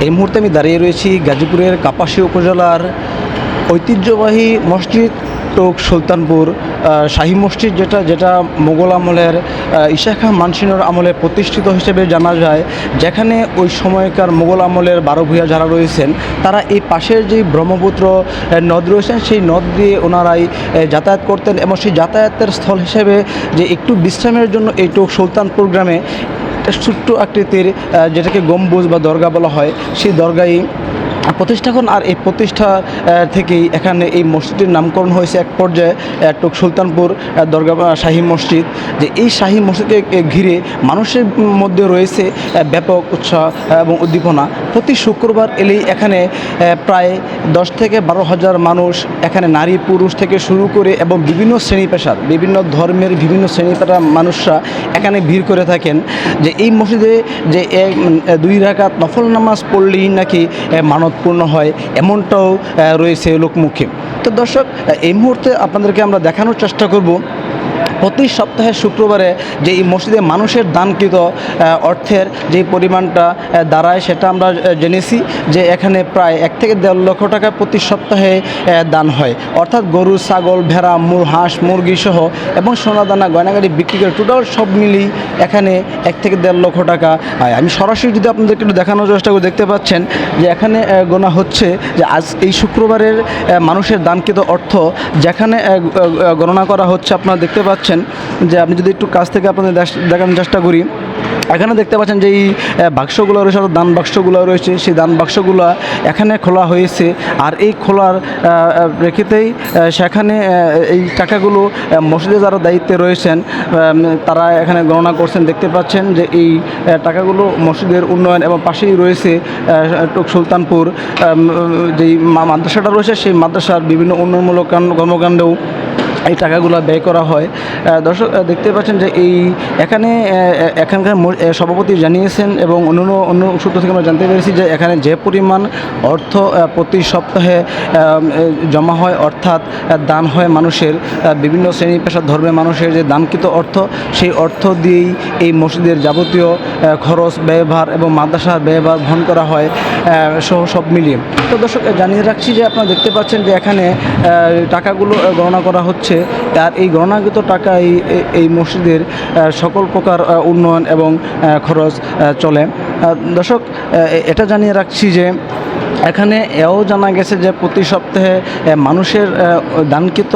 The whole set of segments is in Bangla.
এই মুহূর্তে আমি দাঁড়িয়ে রয়েছি গাজীপুরের কাপাসী উপজেলার ঐতিহ্যবাহী মসজিদ টোক সুলতানপুর শাহী মসজিদ যেটা যেটা মোগল আমলের আহ, ঈশা খান মানসিনর আমলে প্রতিষ্ঠিত হিসেবে জানা যায় যেখানে ওই সময়কার মোগল আমলের বারো ভূয়া যারা রয়েছেন তারা এই পাশের যে ব্রহ্মপুত্র নদ রয়েছেন সেই নদ দিয়ে ওনারাই যাতায়াত করতেন এবং সেই যাতায়াতের স্থল হিসেবে যে একটু বিশ্রামের জন্য এই টোক সুলতানপুর গ্রামে একটা ছোট্ট আকৃতির যেটাকে গম্বুজ বা দরগা বলা হয় সেই দরগাই প্রতিষ্ঠাখন আর এই প্রতিষ্ঠা থেকেই এখানে এই মসজিদের নামকরণ হয়েছে এক পর্যায়ে টুক সুলতানপুর দরগা শাহী মসজিদ। যে এই শাহী মসজিদকে ঘিরে মানুষের মধ্যে রয়েছে ব্যাপক উৎসাহ এবং উদ্দীপনা। প্রতি শুক্রবার এলেই এখানে প্রায় দশ থেকে বারো হাজার মানুষ এখানে নারী পুরুষ থেকে শুরু করে এবং বিভিন্ন শ্রেণি পেশার বিভিন্ন ধর্মের বিভিন্ন শ্রেণি পেশার মানুষরা এখানে ভিড় করে থাকেন। যে এই মসজিদে যে দুই রাকাত নফল নামাজ পড়লেই নাকি আহ, মানত পূর্ণ হয়, এমনটাও রয়েছে লোকমুখে। তো দর্শক এই মুহূর্তে আপনাদেরকে আমরা দেখানোর চেষ্টা করব প্রতি সপ্তাহে শুক্রবারে যে এই মসজিদে মানুষের দানকৃত অর্থের যে পরিমাণটা দাঁড়ায় সেটা আমরা জেনেছি যে এখানে প্রায় এক থেকে দেড় লক্ষ টাকা প্রতি সপ্তাহে দান হয়। অর্থাৎ গরু, ছাগল, ভেড়া মুর হাঁস, মুরগি সহ এবং সোনাদানা, গয়নাগাড়ি বিক্রি করে টোটাল সব মিলিয়ে এখানে এক থেকে দেড় লক্ষ টাকা হয় আমি সরাসরি যদি আপনাদেরকে একটু দেখানোর চেষ্টা করে, দেখতে পাচ্ছেন যে এখানে গোনা হচ্ছে যে আজ এই শুক্রবারের মানুষের দানকৃত অর্থ যেখানে গণনা করা হচ্ছে, আপনারা দেখতে পাচ্ছেন যে আপনি যদি একটু কাছ থেকে আপনাদের দেখানোর চেষ্টা করি, এখানে দেখতে পাচ্ছেন যে এই বাক্সগুলো রয়েছে, অর্থাৎ দান বাক্সগুলো রয়েছে, সেই দান বাক্সগুলো এখানে খোলা হয়েছে। আর এই খোলার প্রেক্ষিতেই সেখানে এই টাকাগুলো মসজিদে যারা দায়িত্বে রয়েছেন তারা এখানে গণনা করছেন। দেখতে পাচ্ছেন যে এই টাকাগুলো মসজিদের উন্নয়ন এবং পাশেই রয়েছে সুলতানপুর যেই মাদ্রাসাটা রয়েছে, সেই মাদ্রাসার বিভিন্ন উন্নয়নমূলক কর্মকাণ্ডেও এই টাকাগুলো ব্যয় করা হয়। দর্শক দেখতে পাচ্ছেন যে এই, এখানে এখানকার সভাপতি জানিয়েছেন এবং অন্য অন্য সূত্র থেকে আমরা জানতে পেরেছি যে এখানে যে পরিমাণ অর্থ প্রতি সপ্তাহে জমা হয় অর্থাৎ দান হয় মানুষের বিভিন্ন শ্রেণি পেশার ধর্মের মানুষের যে দানকৃত অর্থ, সেই অর্থ দিয়েই এই মসজিদের যাবতীয় খরচ, ব্যয়ভার এবং মাদ্রাসার ব্যয়ভার বহন করা হয় সহ সব মিলিয়ে। তো দর্শক জানিয়ে রাখছি যে আপনারা দেখতে পাচ্ছেন যে এখানে টাকাগুলো গণনা করা হচ্ছে আর এই গণনাগত টাকা এই, এই- মসজিদের সকল প্রকার উন্নয়ন এবং খরচ চলে। দর্শক এটা জানিয়ে রাখছি যে এখানে এও জানা গেছে যে প্রতি সপ্তাহে মানুষের দানকৃত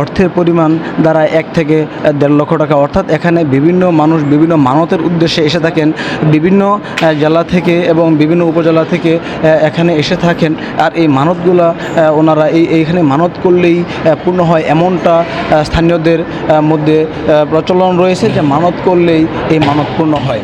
অর্থের পরিমাণ দ্বারা এক থেকে দেড় লক্ষ টাকা। অর্থাৎ এখানে বিভিন্ন মানুষ বিভিন্ন মানতের উদ্দেশ্যে এসে থাকেন। বিভিন্ন জেলা থেকে এবং বিভিন্ন উপজেলা থেকে এখানে এসে থাকেন। আর এই মানতগুলা ওনারা এই, এইখানে মানত করলেই পূর্ণ হয়। এমনটা স্থানীয়দের মধ্যে প্রচলন রয়েছে যে মানত করলেই এই মানত পূর্ণ হয়।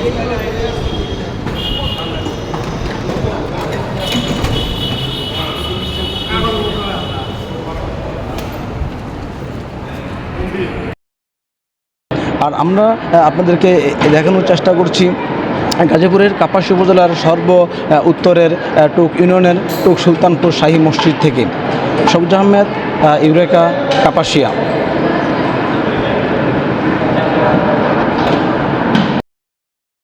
আর আমরা আপনাদেরকে দেখানোর চেষ্টা করছি গাজীপুরের কাপাস উপজেলার সর্ব উত্তরের টুক ইউনিয়নের টুক সুলতানপুর শাহী মসজিদ থেকে। সবুজ আহমেদ ইউরেকা, কাপাসিয়া।